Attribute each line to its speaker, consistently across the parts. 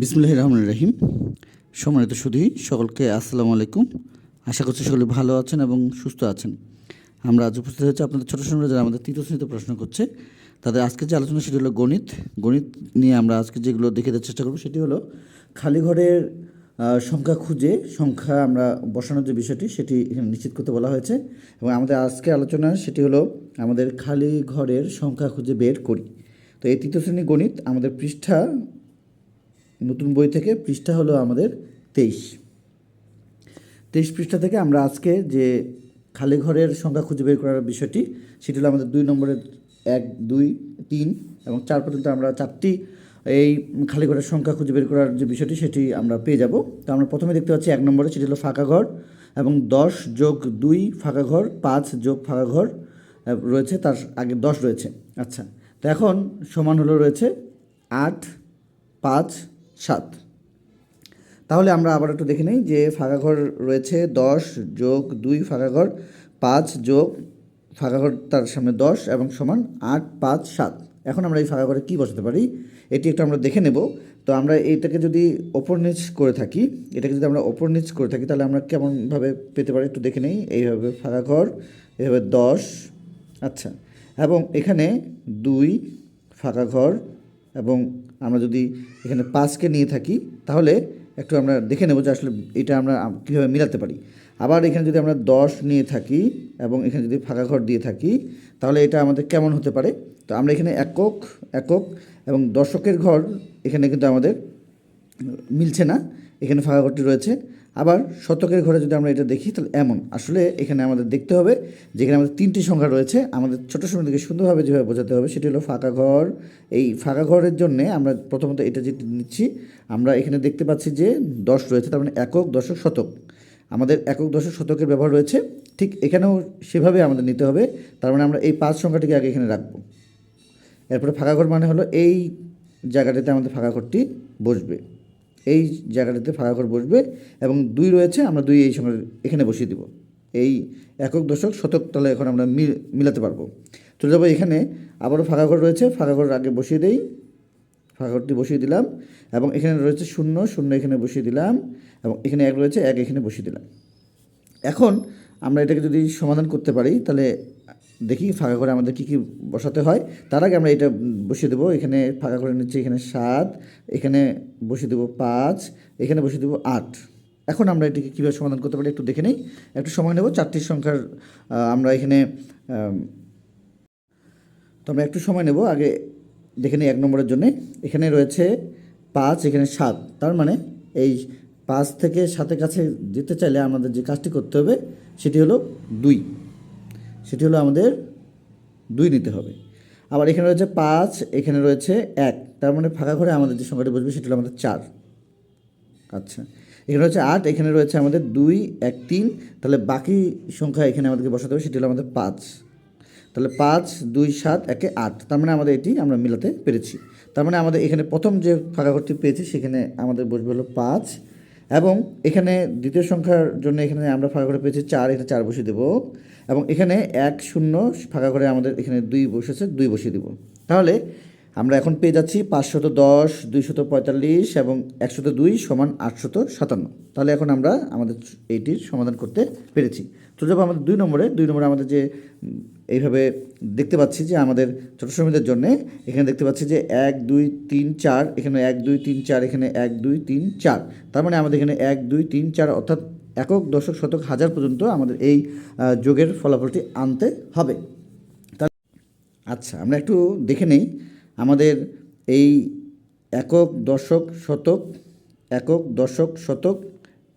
Speaker 1: বিসমুল্লাহ রহমান রহিম। সম্মানিত সুধী, সকলকে আসসালামু আলাইকুম। আশা করছি সকলে ভালো আছেন এবং সুস্থ আছেন। আমরা আজ উপস্থিত হয়েছি আপনাদের ছোটো সময় যারা আমাদের তৃতীয় শ্রেণীতে প্রশ্ন করছে। তাদের আজকে যে আলোচনা সেটি হলো গণিত। গণিত নিয়ে আমরা আজকে যেগুলো দেখে দেওয়ার চেষ্টা করব সেটি হলো খালি ঘরের সংখ্যা খুঁজে সংখ্যা আমরা বসানোর যে বিষয়টি সেটি এখানে নিশ্চিত করতে বলা হয়েছে। এবং আমাদের আজকে আলোচনা সেটি হলো আমাদের খালি ঘরের সংখ্যা খুঁজে বের করি। তো এই তৃতীয় শ্রেণি গণিত আমাদের পৃষ্ঠা নতুন বই থেকে পৃষ্ঠা হলো আমাদের তেইশ। তেইশ পৃষ্ঠা থেকে আমরা আজকে যে খালি ঘরের সংখ্যা খুঁজে বের করার বিষয়টি, সেটি হলো আমাদের দুই নম্বরের এক, দুই, তিন এবং চার পর্যন্ত আমরা চারটি এই খালি ঘরের সংখ্যা খুঁজে বের করার যে বিষয়টি, সেটি আমরা পেয়ে যাব। তো আমরা প্রথমে দেখতে পাচ্ছি এক নম্বরে, সেটি হলো ফাঁকা ঘর এবং দশ যোগ দুই ফাঁকা ঘর, পাঁচ যোগ ফাঁকা ঘর রয়েছে, তার আগে দশ রয়েছে। আচ্ছা তো এখন সমান হলো রয়েছে আট, পাঁচ সাত। তাহলে আমরা আবার একটু দেখে নিই যে ফাঁকা ঘর রয়েছে দশ যোগ দুই ফাঁকা ঘর পাঁচ যোগ ফাঁকা ঘর তার সামনে দশ এবং সমান আট, পাঁচ, সাত। এখন আমরা এই ফাঁকা ঘরে কী বসাতে পারি? এটি একটু আমরা দেখে নেব। তো আমরা এইটাকে যদি ওপর নিচ করে থাকি, এটাকে যদি আমরা ওপর নিচ করে থাকি, তাহলে আমরা কেমনভাবে পেতে পারি? একটু দেখে নেই। এইভাবে ফাঁকা ঘর এইভাবে দশ আচ্ছা। এবং এখানে দুই ফাঁকা ঘর এবং আমরা যদি এখানে পাঁচকে নিয়ে থাকি, তাহলে একটু আমরা দেখে নেব যে আসলে এটা আমরা কীভাবে মিলাতে পারি। আবার এখানে যদি আমরা দশ নিয়ে থাকি এবং এখানে যদি ফাঁকা ঘর দিয়ে থাকি, তাহলে এটা আমাদের কেমন হতে পারে? তো আমরা এখানে একক একক এবং দশকের ঘর এখানে কিন্তু আমাদের মিলছে না। এখানে ফাঁকা ঘরটি রয়েছে। আবার শতকের ঘরে যদি আমরা এটা দেখি, তাহলে এমন। আসলে এখানে আমাদের দেখতে হবে যেখানে আমাদের তিনটি সংখ্যা রয়েছে। আমাদের ছোটো সময় থেকে সুন্দরভাবে যেভাবে বোঝাতে হবে, সেটি হলো ফাঁকা ঘর। এই ফাঁকা ঘরের জন্যে আমরা প্রথমত এটা যেটি নিচ্ছি, আমরা এখানে দেখতে পাচ্ছি যে দশ রয়েছে, তার মানে একক, দশক, শতক। আমাদের একক, দশক, শতকের ব্যবহার রয়েছে। ঠিক এখানেও সেভাবে আমাদের নিতে হবে, তার মানে আমরা এই পাঁচ সংখ্যাটিকে আগে এখানে রাখব। এরপরে ফাঁকা ঘর মানে হলো এই জায়গাটাতে আমাদের ফাঁকা ঘরটি বসবে। এই জায়গাটাতে ফাঁকা ঘর বসবে এবং দুই রয়েছে, আমরা দুই এই সময় এখানে বসিয়ে দিব। এই একক দশক শতক তাহলে এখন আমরা মিল, মিলাতে পারব। চলে যাব এখানে, আবারও ফাঁকা ঘর রয়েছে, ফাঁকা ঘর আগে বসিয়ে দেই। ফাঁকা ঘরটি বসিয়ে দিলাম এবং এখানে রয়েছে শূন্য শূন্য এখানে বসিয়ে দিলাম এবং এখানে এক রয়েছে, এক এখানে বসিয়ে দিলাম। এখন আমরা এটাকে যদি সমাধান করতে পারি, তাহলে দেখি, ফাঁকা করে আমাদের কী কী বসাতে হয়। তার আগে আমরা এটা বসিয়ে দেবো। এখানে ফাঁকা করে নিচ্ছি, এখানে সাত, এখানে বসিয়ে দেবো পাঁচ, এখানে বসিয়ে দেবো আট। এখন আমরা এটিকে কীভাবে সমাধান করতে পারি একটু দেখে নিই। একটু সময় নেব। চারটি সংখ্যার আমরা এখানে তো আমরা একটু সময় নেব। আগে দেখে নিই এক নম্বরের জন্যে। এখানে রয়েছে পাঁচ, এখানে সাত। তার মানে এই পাঁচ থেকে সাতের কাছে যেতে চাইলে আমাদের যে কাজটি করতে হবে, সেটি হলো দুই। সেটি হলো আমাদের দুই নিতে হবে। আবার এখানে রয়েছে পাঁচ, এখানে রয়েছে এক। তার মানে ফাঁকা ঘরে আমাদের যে সংখ্যাটি বসবে সেটি হলো আমাদের চার। আচ্ছা এখানে রয়েছে আট, এখানে রয়েছে আমাদের দুই, এক, তিন। তাহলে বাকি সংখ্যা এখানে আমাদেরকে বসাতে হবে, সেটি হলো আমাদের পাঁচ। তাহলে পাঁচ, দুই, সাত, একে আট। তার মানে আমাদের এটি আমরা মিলাতে পেরেছি। তার মানে আমাদের এখানে প্রথম যে ফাঁকা ঘরটি পেয়েছি, সেখানে আমাদের বসবে হলো পাঁচ। এবং এখানে দ্বিতীয় সংখ্যার জন্য এখানে আমরা ফাঁকা ঘরে পেয়েছি চার, এখানে চার বসিয়ে দেবো। এবং এখানে এক শূন্য ফাঁকা করে আমাদের এখানে দুই বসেছে, দুই বসিয়ে দেবো। তাহলে আমরা এখন পেয়ে যাচ্ছি পাঁচশত দশ, দুইশত পঁয়তাল্লিশ এবং একশত দুই সমান আটশত সাতান্ন। তাহলে এখন আমরা আমাদের এইটির সমাধান করতে পেরেছি। তো যাব আমাদের দুই নম্বরে। দুই নম্বরে আমাদের যে এইভাবে দেখতে পাচ্ছি যে আমাদের ছোট শ্রমিকদের জন্য এখানে দেখতে পাচ্ছি যে এক, দুই, তিন, চার, এখানে এক, দুই, তিন, চার, এখানে এক, দুই, তিন, চার। তার মানে আমাদের এখানে এক, দুই, তিন, চার অর্থাৎ একক, দশক, শতক, হাজার পর্যন্ত আমাদের এই যোগের ফলাফলটি আনতে হবে। আচ্ছা আমরা একটু দেখে নেই আমাদের এই একক, দশক, শতক, একক, দশক, শতক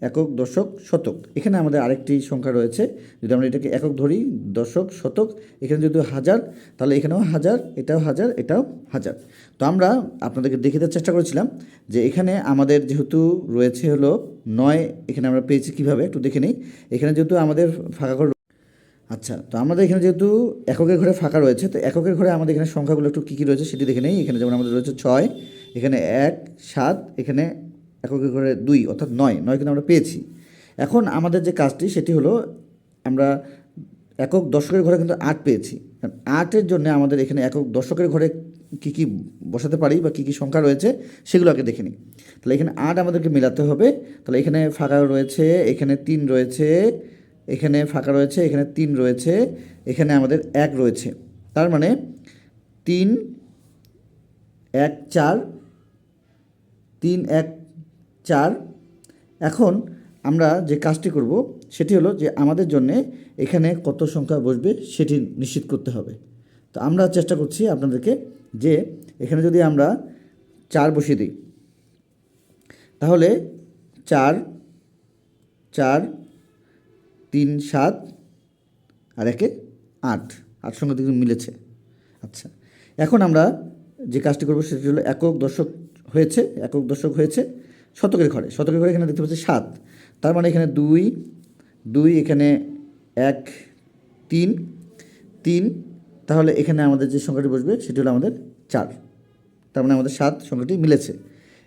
Speaker 1: একক, দশক, শতক। এখানে আমাদের আরেকটি সংখ্যা রয়েছে। যদি আমরা এটাকে একক ধরি, দশক, শতক, এখানে যদি হাজার, তাহলে এখানেও হাজার, এটাও হাজার এটাও হাজার। তো আমরা আপনাদেরকে দেখে দেওয়ার চেষ্টা করেছিলাম যে এখানে আমাদের যেহেতু রয়েছে হলো নয়, এখানে আমরা পেয়েছি কীভাবে? একটু দেখে নিই। এখানে যেহেতু আমাদের ফাঁকা ঘর আচ্ছা তো আমাদের এখানে যেহেতু এককের ঘরে ফাঁকা রয়েছে, তো এককের ঘরে আমাদের এখানে সংখ্যাগুলো একটু কী কী রয়েছে সেটি দেখে নেই। এখানে যেমন আমাদের রয়েছে ছয়, এখানে এক, সাত, এখানে এককের ঘরে দুই, অর্থাৎ নয় নয় কিন্তু আমরা পেয়েছি। এখন আমাদের যে কাজটি, সেটি হলো আমরা একক দশকের ঘরে কিন্তু আট পেয়েছি। আটের জন্য আমাদের এখানে একক দশকের ঘরে কী কী বসাতে পারি বা কী কী সংখ্যা রয়েছে, সেগুলো আগে দেখে নিই। তাহলে এখানে আট আমাদেরকে মেলাতে হবে। তাহলে এখানে ফাঁকা রয়েছে, এখানে তিন রয়েছে, এখানে ফাঁকা রয়েছে, এখানে তিন রয়েছে, এখানে আমাদের এক রয়েছে। তার মানে তিন, এক, চার, তিন, এক চার। এখন আমরা যে কাজটি করব, সেটি হলো যে আমাদের জন্য এখানে কত সংখ্যা বসবে সেটি নিশ্চিত করতে হবে। তো আমরা চেষ্টা করছি আপনাদেরকে যে এখানে যদি আমরা চার বসিয়ে দিই, তাহলে চার চার, তিন, সাত আর একে আট। আট সংখ্যা কিন্তু মিলেছে। আচ্ছা এখন আমরা যে কাজটি করব সেটি হলো একক দশক হয়েছে, একক দশক হয়েছে। শতকের ঘরে শতকের ঘরে এখানে দেখতে পাচ্ছি সাত। তার মানে এখানে দুই দুই এখানে এক, তিন তিন। তাহলে এখানে আমাদের যে সংখ্যাটি বসবে, সেটি হলো আমাদের চার। তার মানে আমাদের সাত সংখ্যাটি মিলেছে।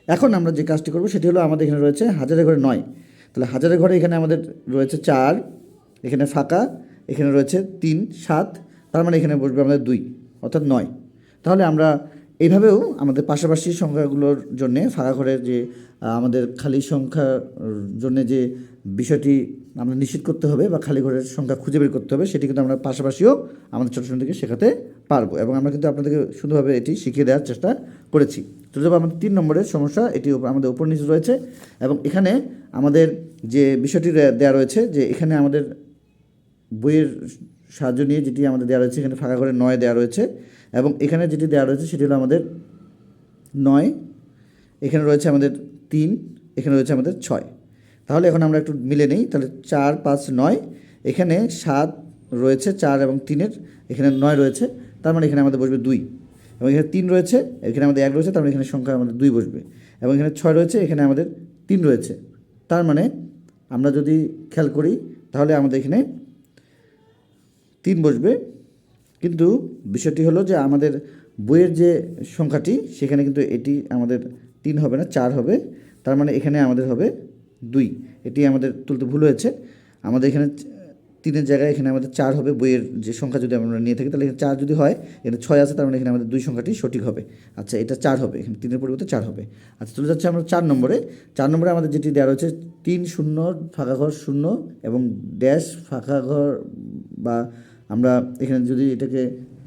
Speaker 1: এখন আমরা যে কাজটি করব, সেটি হলো আমাদের এখানে রয়েছে হাজারের ঘরে নয়। তাহলে হাজারের ঘরে এখানে আমাদের রয়েছে চার, এখানে ফাঁকা, এখানে রয়েছে তিন, সাত। তার মানে এখানে বসবে আমাদের দুই, অর্থাৎ নয়। তাহলে আমরা এইভাবেও আমাদের পাশাপাশি সংখ্যাগুলোর জন্যে ফাঁকা ঘরের যে আমাদের খালি সংখ্যার জন্য যে বিষয়টি আমরা নিশ্চিত করতে হবে বা খালি ঘরের সংখ্যা খুঁজে বের করতে হবে, সেটি কিন্তু আমরা পাশাপাশিও আমাদের ছোটো ছোটো থেকে শেখাতে পারব এবং আমরা কিন্তু আপনাদেরকে সুন্দরভাবে এটি শিখিয়ে দেওয়ার চেষ্টা করেছি। যাব আমাদের তিন নম্বরের সমস্যা, এটি আমাদের উপর নিচে রয়েছে এবং এখানে আমাদের যে বিষয়টি দেওয়া রয়েছে যে এখানে আমাদের বইয়ের সাহায্য নিয়ে যেটি আমাদের দেওয়া রয়েছে, এখানে ফাঁকা করে নয় দেওয়া রয়েছে। এবং এখানে যেটি দেওয়া রয়েছে সেটি হলো আমাদের নয়, এখানে রয়েছে আমাদের তিন, এখানে রয়েছে আমাদের ছয়। তাহলে এখন আমরা একটু মিলে নেই, তাহলে চার, পাঁচ, নয়, এখানে সাত রয়েছে, চার এবং তিনের, এখানে নয় রয়েছে, তার মানে এখানে আমাদের বসবে দুই। এবং এখানে তিন রয়েছে, এখানে আমাদের এক রয়েছে, তার মানে এখানে সংখ্যা আমাদের দুই বসবে। এবং এখানে ছয় রয়েছে, এখানে আমাদের তিন রয়েছে। তার মানে আমরা যদি খেয়াল করি, তাহলে আমাদের এখানে তিন বসবে। কিন্তু বিষয়টি হলো যে আমাদের বইয়ের যে সংখ্যাটি, সেখানে কিন্তু এটি আমাদের তিন হবে না, চার হবে। তার মানে এখানে আমাদের হবে দুই। এটি আমাদের তুলতে ভুল হয়েছে। আমাদের এখানে তিনের জায়গায় এখানে আমাদের চার হবে, বইয়ের যে সংখ্যা যদি আমরা নিয়ে থাকি, তাহলে এখানে চার যদি হয়, এখানে ছয় আছে, তার মানে এখানে আমাদের দুই সংখ্যাটি সঠিক হবে। আচ্ছা এটা চার হবে, এখানে তিনের পরিবর্তে চার হবে। আচ্ছা চলে যাচ্ছে আমরা চার নম্বরে। চার নম্বরে আমাদের যেটি দেওয়া রয়েছে, তিন শূন্য ফাঁকা ঘর শূন্য এবং ড্যাশ ফাঁকা ঘর বা আমরা এখানে যদি এটাকে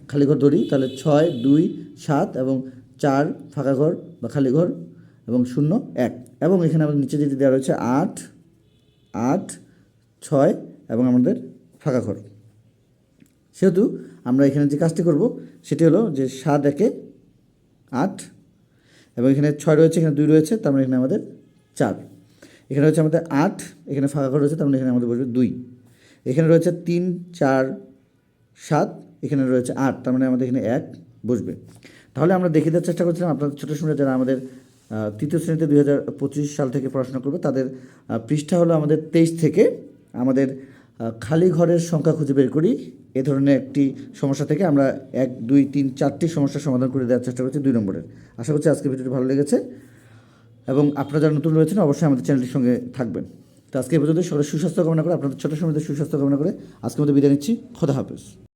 Speaker 1: খালি ঘর ধরি, তাহলে ছয়, দুই, সাত এবং চার ফাঁকা ঘর বা খালি ঘর এবং শূন্য এক। এবং এখানে আমাদের নিচে যেটি দেওয়া রয়েছে, আট আট, ছয় এবং আমাদের ফাঁকা ঘর। সেহেতু আমরা এখানে যে কাজটি করব, সেটি হলো যে সাত, একে আট এবং এখানে ছয় রয়েছে, এখানে দুই রয়েছে, তার মানে এখানে আমাদের চার। এখানে রয়েছে আমাদের আট, এখানে ফাঁকা ঘর রয়েছে, তার মানে এখানে আমাদের বসবে দুই। এখানে রয়েছে তিন, চার সাত, এখানে রয়েছে আট, তার মানে আমাদের এখানে এক বসবে। তাহলে আমরা দেখে দেওয়ার চেষ্টা করছিলাম আপনাদের ছোটো শুনে যারা আমাদের তৃতীয় শ্রেণীতে দুই হাজার পঁচিশ সাল থেকে পড়াশোনা করবে, তাদের পৃষ্ঠা হলো আমাদের তেইশ থেকে আমাদের খালি ঘরের সংখ্যা খুঁজে বের করি। এ ধরনের একটি সমস্যা থেকে আমরা এক, দুই, তিন, চারটি সমস্যার সমাধান করে দেওয়ার চেষ্টা করছি দুই নম্বরের। আশা করছি আজকে ভিডিওটি ভালো লেগেছে। এবং আপনারা যারা নতুন রয়েছেন, অবশ্যই আমাদের চ্যানেলটির সঙ্গে থাকবেন। তো আজকে পর্যন্ত সকলের সুস্বাস্থ্য কামনা করে, আপনাদের ছোটো সময়তে সুস্বাস্থ্য কামনা করে আজকে মধ্যে বিদায় নিচ্ছি। খোদা হাফেজ।